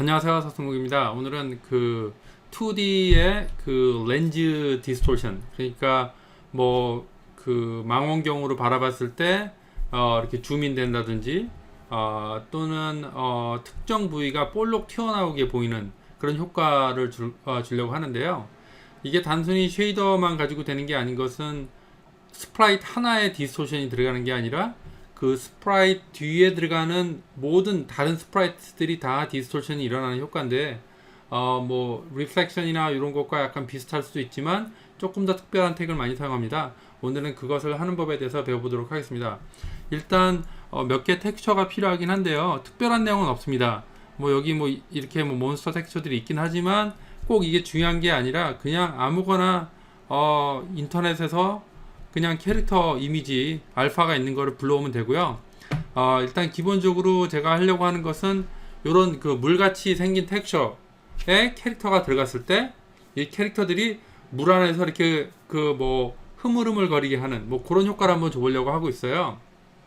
안녕하세요 서승국입니다. 오늘은 그 2D의 그 렌즈 디스토션 그러니까 뭐 그 망원경으로 바라봤을 때 어, 이렇게 줌인 된다든지 어, 또는 어, 특정 부위가 볼록 튀어나오게 보이는 그런 효과를 줄, 어, 주려고 하는데요. 이게 단순히 쉐이더만 가지고 되는 게 아닌 것은 스프라이트 하나의 디스토션이 들어가는 게 아니라 그 스프라이트 뒤에 들어가는 모든 다른 스프라이트들이 다 디스토션이 일어나는 효과인데 어 뭐 리플렉션이나 이런 것과 약간 비슷할 수도 있지만 조금 더 특별한 택을 많이 사용합니다. 오늘은 그것을 하는 법에 대해서 배워보도록 하겠습니다. 일단 어 몇 개 텍스처가 필요하긴 한데요. 특별한 내용은 없습니다. 뭐 여기 뭐 이렇게 뭐 몬스터 텍스처들이 있긴 하지만 꼭 이게 중요한 게 아니라 그냥 아무거나 어 인터넷에서 그냥 캐릭터 이미지 알파가 있는 거를 불러오면 되고요. 어, 일단 기본적으로 제가 하려고 하는 것은 이런 그 물같이 생긴 텍스처에 캐릭터가 들어갔을 때 이 캐릭터들이 물 안에서 이렇게 그 뭐 흐물흐물거리게 하는 뭐 그런 효과를 한번 줘보려고 하고 있어요.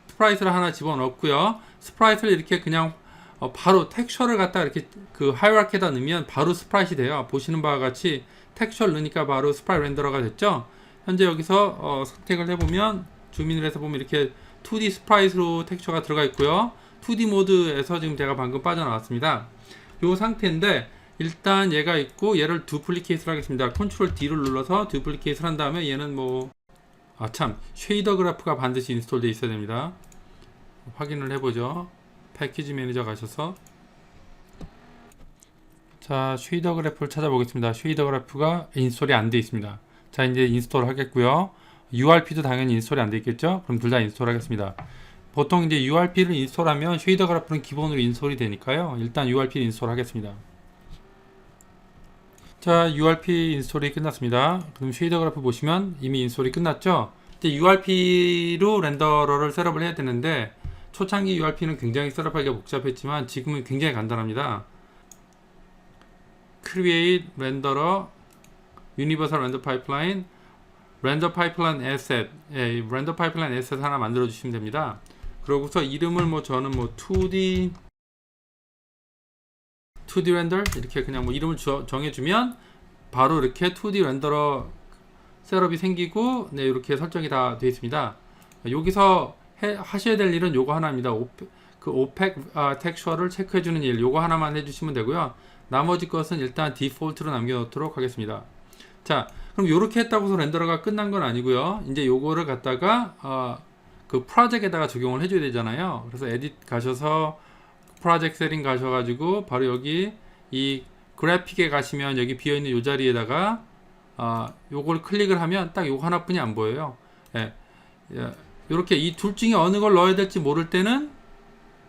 스프라이트를 하나 집어넣고요. 스프라이트를 이렇게 그냥 어, 바로 텍스처를 갖다 이렇게 그 하이라키에다 넣으면 바로 스프라이트이 돼요. 보시는 바와 같이 텍스처를 넣으니까 바로 스프라이트 렌더러가 됐죠. 현재 여기서 어, 선택을 해보면 줌인을 해서 보면 이렇게 2D 스프라이트로 텍스처가 들어가 있고요. 2D 모드에서 지금 제가 방금 빠져나왔습니다. 이 상태인데 일단 얘가 있고 얘를 두플리케이트를 하겠습니다. 컨트롤 D를 눌러서 두플리케이트를 한 다음에 얘는 뭐 아 참 쉐이더 그래프가 반드시 인스톨되어 있어야 됩니다. 확인을 해보죠. 패키지 매니저 가셔서 자 쉐이더 그래프를 찾아보겠습니다. 쉐이더 그래프가 인스톨이 안 되어 있습니다. 자 이제 인스톨 하겠고요. URP도 당연히 인스톨이 안 되어 있겠죠? 그럼 둘 다 인스톨 하겠습니다. 보통 이제 URP를 인스톨하면 쉐이더 그래프는 기본으로 인스톨이 되니까요. 일단 URP 인스톨 하겠습니다. 자, URP 인스톨이 끝났습니다. 그럼 쉐이더 그래프 보시면 이미 인스톨이 끝났죠? 이제 URP로 렌더러를 셋업을 해야 되는데 초창기 URP는 굉장히 셋업하기가 복잡했지만 지금은 굉장히 간단합니다. Create Renderer Universal Render Pipeline Render Pipeline Asset 예, Render Pipeline Asset 하나 만들어 주시면 됩니다. 그러고서 이름을 뭐 저는 뭐 2D 2D 렌더 이렇게 그냥 뭐 이름을 주- 정해주면 바로 이렇게 2D 렌더러 셋업이 생기고 네 이렇게 설정이 다 되어 있습니다. 여기서 해- 하셔야 될 일은 요거 하나입니다. 오페, 그 오펙 아, 텍스처를 체크해주는 일 요거 하나만 해주시면 되고요. 나머지 것은 일단 디폴트로 남겨놓도록 하겠습니다. 자, 그럼 요렇게 했다고 해서 렌더러가 끝난 건 아니고요. 이제 요거를 갖다가 어, 그 프로젝트에다가 적용을 해줘야 되잖아요. 그래서 에딧 가셔서 프로젝트 세팅 가셔가지고 바로 여기 이 그래픽에 가시면 여기 비어있는 요 자리에다가 아 요걸 클릭을 하면 딱 요거 하나뿐이 안 보여요. 예, 예, 요렇게 이 둘 중에 어느 걸 넣어야 될지 모를 때는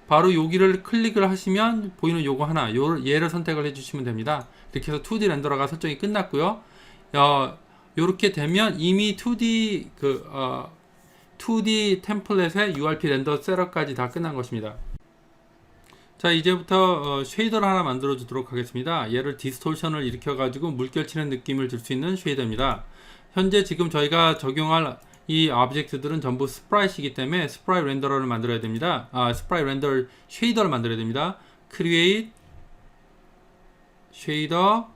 바로 여기를 클릭을 하시면 보이는 요거 하나 요 얘를 선택을 해주시면 됩니다. 이렇게 해서 2D 렌더러가 설정이 끝났고요. 어, 요렇게 되면 이미 2D 그 어, 2D 템플릿의 URP 렌더 셋업까지 다 끝난 것입니다. 자 이제부터 어, 쉐이더를 하나 만들어 주도록 하겠습니다. 얘를 디스토션을 일으켜 가지고 물결치는 느낌을 줄 수 있는 쉐이더입니다. 현재 지금 저희가 적용할 이 오브젝트들은 전부 스프라이트이기 때문에 스프라이트 렌더러를 만들어야 됩니다. 아 스프라이트 렌더 쉐이더를 만들어야 됩니다. Create 쉐이더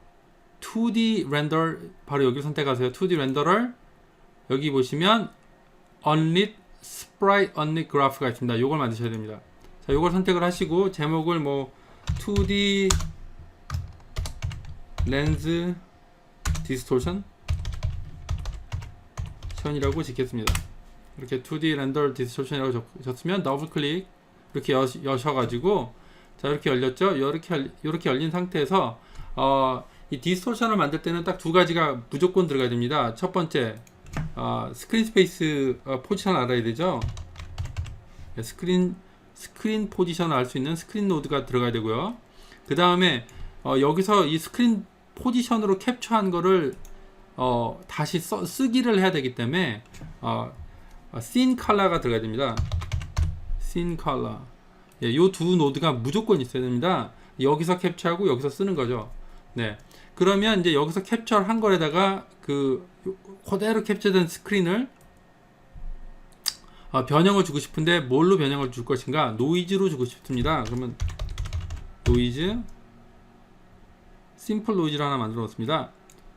2D 렌더 바로 여기 선택하세요. 2D 렌더를 여기 보시면 unlit sprite unlit graph가 있습니다. 요걸 만드셔야 됩니다. 자, 요걸 선택을 하시고 제목을 뭐 2D 렌즈 디스토션 션이라고 짓겠습니다. 이렇게 2D 렌더 디스토션이라고 적, 졌으면 더블 클릭 이렇게 여, 여셔 가지고 자 이렇게 열렸죠? 이렇게 열- 이렇게 열린 상태에서 어, 이 디스토션을 만들 때는 딱 두 가지가 무조건 들어가야 됩니다. 첫 번째 어, 스크린 스페이스 어, 포지션을 알아야 되죠. 네, 스크린 스크린 포지션을 알 수 있는 스크린 노드가 들어가야 되고요. 그 다음에 어, 여기서 이 스크린 포지션으로 캡처한 거를 어, 다시 써, 쓰기를 해야 되기 때문에 어, 어, 씬 컬러가 들어가야 됩니다. 씬 컬러. 예, 요두 노드가 무조건 있어야 됩니다. 여기서 캡처하고 여기서 쓰는 거죠. 네. 그러면 이제 여기서 캡처를 한 거에다가 그 요- 그대로 캡처된 스크린을 어, 변형을 주고 싶은데 뭘로 변형을 줄 것인가? 노이즈로 주고 싶습니다. 그러면 노이즈 심플 노이즈를 하나 만들어 놓습니다.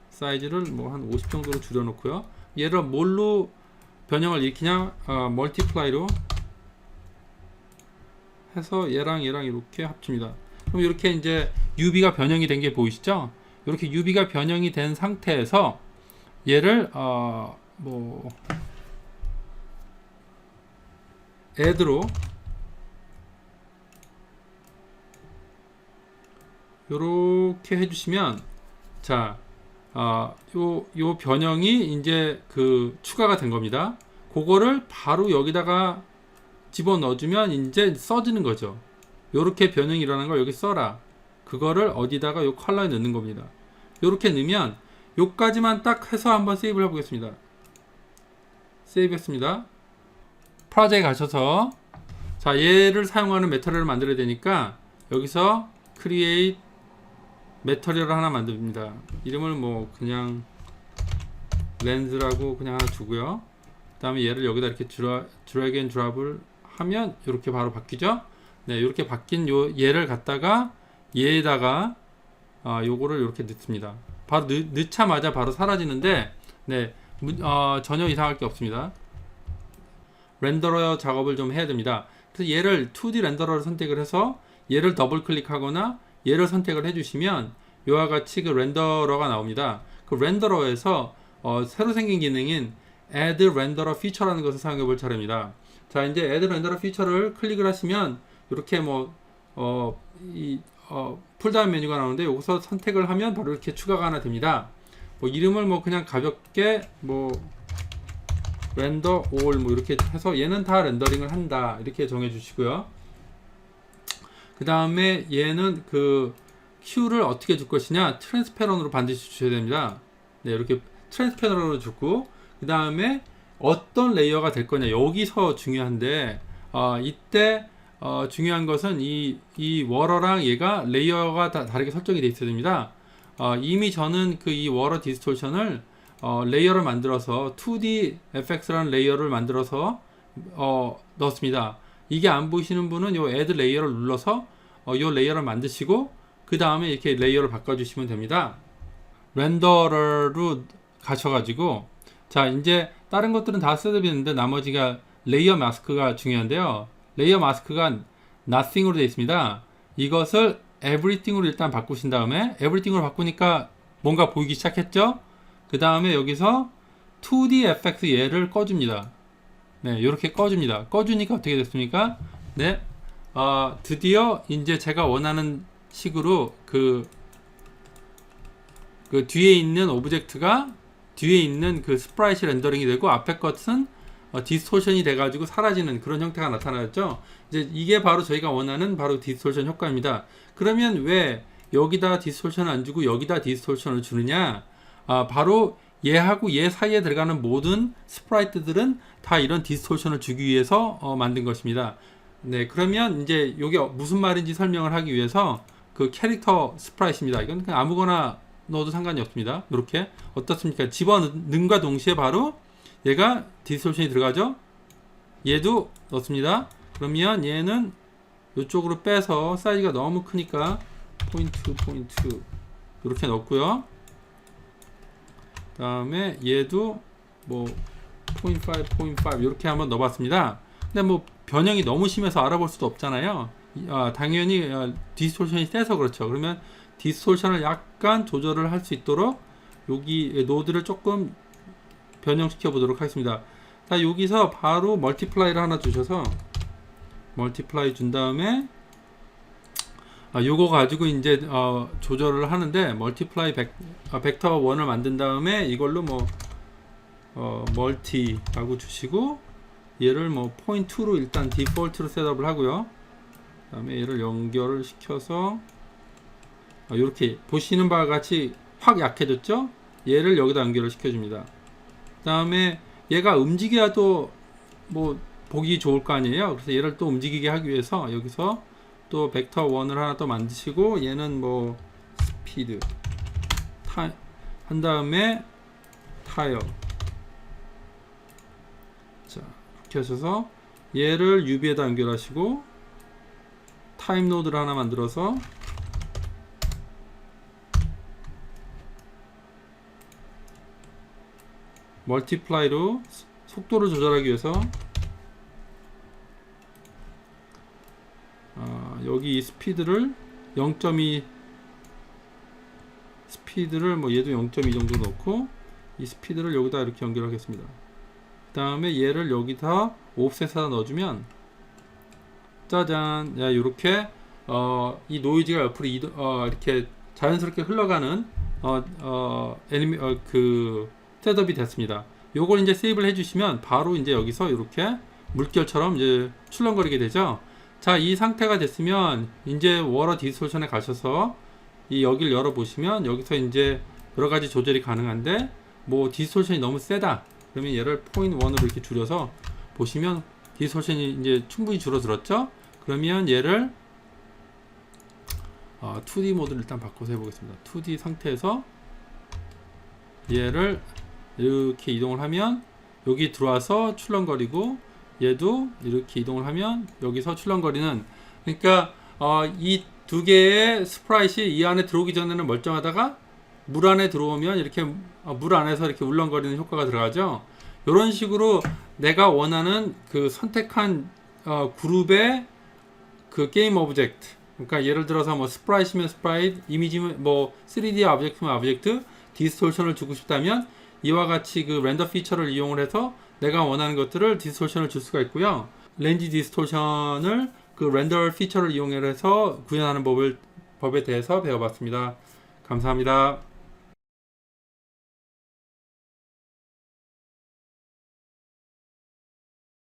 사이즈를 뭐 한 50 정도로 줄여 놓고요. 얘를 뭘로 변형을 일으키냐? 어, 멀티플라이로 해서 얘랑 얘랑 이렇게 합칩니다. 그럼 이렇게 이제 UV가 변형이 된 게 보이시죠? 이렇게 UV가 변형이 된 상태에서 얘를 어 뭐 add로 요렇게 해주시면 자, 아, 요, 요 변형이 이제 그 추가가 된 겁니다. 그거를 바로 여기다가 집어 넣어주면 이제 써지는 거죠. 요렇게 변형이 일어나는 걸 여기 써라. 그거를 어디다가 요 컬러에 넣는 겁니다. 요렇게 넣으면 요까지만 딱 해서 한번 세이브를 해보겠습니다. 세이브 했습니다. 프로젝트 가셔서 자 얘를 사용하는 메터리얼을 만들어야 되니까 여기서 create 메터리얼 하나 만듭니다. 이름을 뭐 그냥 렌즈라고 그냥 하나 주고요. 그 다음에 얘를 여기다 이렇게 드라, 드래그 앤 드랍을 하면 이렇게 바로 바뀌죠. 네, 이렇게 바뀐 요 얘를 갖다가 얘에다가 아, 요거를 이렇게 넣습니다. 바로 넣, 넣자마자 바로 사라지는데 네, 무- 어, 전혀 이상할 게 없습니다. 렌더러 작업을 좀 해야 됩니다. 그래서 얘를 2D 렌더러를 선택을 해서 얘를 더블 클릭하거나 얘를 선택을 해주시면 이와 같이 그 렌더러가 나옵니다. 그 렌더러에서 어, 새로 생긴 기능인 Add Renderer Feature라는 것을 사용해 볼 차례입니다. 자, 이제 Add Renderer Feature를 클릭을 하시면 이렇게 뭐 어, 이 어, 풀다운 메뉴가 나오는데 여기서 선택을 하면 바로 이렇게 추가가 하나 됩니다. 뭐 이름을 뭐 그냥 가볍게 뭐 렌더 올 뭐 이렇게 해서 얘는 다 렌더링을 한다 이렇게 정해 주시고요. 그 다음에 얘는 그 Q를 어떻게 줄 것이냐 트랜스페런으로 반드시 주셔야 됩니다. 네 이렇게 트랜스페런으로 주고 그 다음에 어떤 레이어가 될 거냐 여기서 중요한데 어, 이때 어, 중요한 것은 이, 이 워러랑 얘가 레이어가 다 다르게 설정이 되어 있어야 됩니다. 어, 이미 저는 그 이 워러 디스토션을 어, 레이어를 만들어서 2D FX라는 레이어를 만들어서 어, 넣었습니다. 이게 안 보이시는 분은 요 add 레이어를 눌러서 어, 요 레이어를 만드시고 그 다음에 이렇게 레이어를 바꿔주시면 됩니다. 렌더러로 가셔가지고 자 이제 다른 것들은 다 셋업이 있는데 나머지가 레이어 마스크가 중요한데요. 레이어 마스크가 nothing으로 되어 있습니다. 이것을 everything으로 일단 바꾸신 다음에 everything으로 바꾸니까 뭔가 보이기 시작했죠? 그 다음에 여기서 2D FX 얘를 꺼줍니다. 네, 이렇게 꺼줍니다. 꺼주니까 어떻게 됐습니까? 네, 어, 드디어 이제 제가 원하는 식으로 그, 그 뒤에 있는 오브젝트가 뒤에 있는 그 스프라이트 렌더링이 되고 앞에 것은 어, 디스토션이 돼가지고 사라지는 그런 형태가 나타나죠. 이제 이게 바로 저희가 원하는 바로 디스토션 효과입니다. 그러면 왜 여기다 디스토션을 안 주고 여기다 디스토션을 주느냐? 아, 바로 얘하고 얘 사이에 들어가는 모든 스프라이트들은 다 이런 디스토션을 주기 위해서 어, 만든 것입니다. 네, 그러면 이제 이게 무슨 말인지 설명을 하기 위해서 그 캐릭터 스프라이트입니다. 이건 아무거나 넣어도 상관이 없습니다. 이렇게 어떻습니까? 집어넣는과 동시에 바로 얘가 디스토션이 들어가죠. 얘도 넣습니다. 그러면 얘는 이쪽으로 빼서 사이즈가 너무 크니까 포인트 포인트 이렇게 넣고요. 다음에 얘도 뭐 포인트 5 포인트 5 이렇게 한번 넣어봤습니다. 근데 뭐 변형이 너무 심해서 알아볼 수도 없잖아요. 이- 아, 당연히 아, 디스토션이 세서 그렇죠. 그러면 디스토션을 약간 조절을 할 수 있도록 여기 노드를 조금 변형시켜 보도록 하겠습니다. 자 여기서 바로 멀티플라이를 하나 주셔서 멀티플라이 준 다음에 아, 요거 가지고 이제 어, 조절을 하는데 멀티플라이 벡, 아, 벡터 1을 만든 다음에 이걸로 뭐 어, 멀티라고 주시고 얘를 뭐 포인트 2로 일단 디폴트로 셋업을 하고요. 그 다음에 얘를 연결을 시켜서 아, 이렇게 보시는 바와 같이 확 약해졌죠? 얘를 여기다 연결을 시켜줍니다. 그다음에 얘가 움직여야 또뭐 보기 좋을 거 아니에요. 그래서 얘를 또 움직이게 하기 위해서 여기서 또 벡터 1을 하나 또 만드시고 얘는 뭐 스피드 타, 한 다음에 타이어 자 이렇게 하셔서 얘를 UV에다 연결하시고 타임 노드를 하나 만들어서 멀티플라이로 속도를 조절하기 위해서 아, 여기 이 스피드를 0.2 스피드를 뭐 얘도 0.2 정도 넣고 이 스피드를 여기다 이렇게 연결하겠습니다. 그 다음에 얘를 여기다 옵셋에다 넣어주면 짜잔 야 이렇게 어, 이 노이즈가 옆으로 이동, 어, 이렇게 자연스럽게 흘러가는 어, 어, 애니메, 어, 그 셋업이 됐습니다. 요걸 이제 세이브를 해주시면 바로 이제 여기서 이렇게 물결처럼 이제 출렁거리게 되죠. 자, 이 상태가 됐으면 이제 워러 디스토션에 가셔서 이 여기를 열어 보시면 여기서 이제 여러 가지 조절이 가능한데 뭐 디스토션이 너무 세다. 그러면 얘를 포인트 1으로 이렇게 줄여서 보시면 디스토션이 이제 충분히 줄어들었죠. 그러면 얘를 어, 2D 모드를 일단 바꿔서 해보겠습니다. 2D 상태에서 얘를 이렇게 이동을 하면 여기 들어와서 출렁거리고 얘도 이렇게 이동을 하면 여기서 출렁거리는 그러니까 어, 이 두 개의 스프라이트이 이 안에 들어오기 전에는 멀쩡하다가 물 안에 들어오면 이렇게 어, 물 안에서 이렇게 울렁거리는 효과가 들어가죠. 이런 식으로 내가 원하는 그 선택한 어, 그룹의 그 게임 오브젝트 그러니까 예를 들어서 뭐 스프라이트면 스프라이트 이미지면 뭐 3D 오브젝트면 오브젝트 디스토션을 주고 싶다면 이와 같이 그 렌더 피처를 이용을 해서 내가 원하는 것들을 디스토션을 줄 수가 있고요. 렌즈 디스토션을 그 렌더 피처를 이용해서 구현하는 법을 법에 대해서 배워봤습니다. 감사합니다.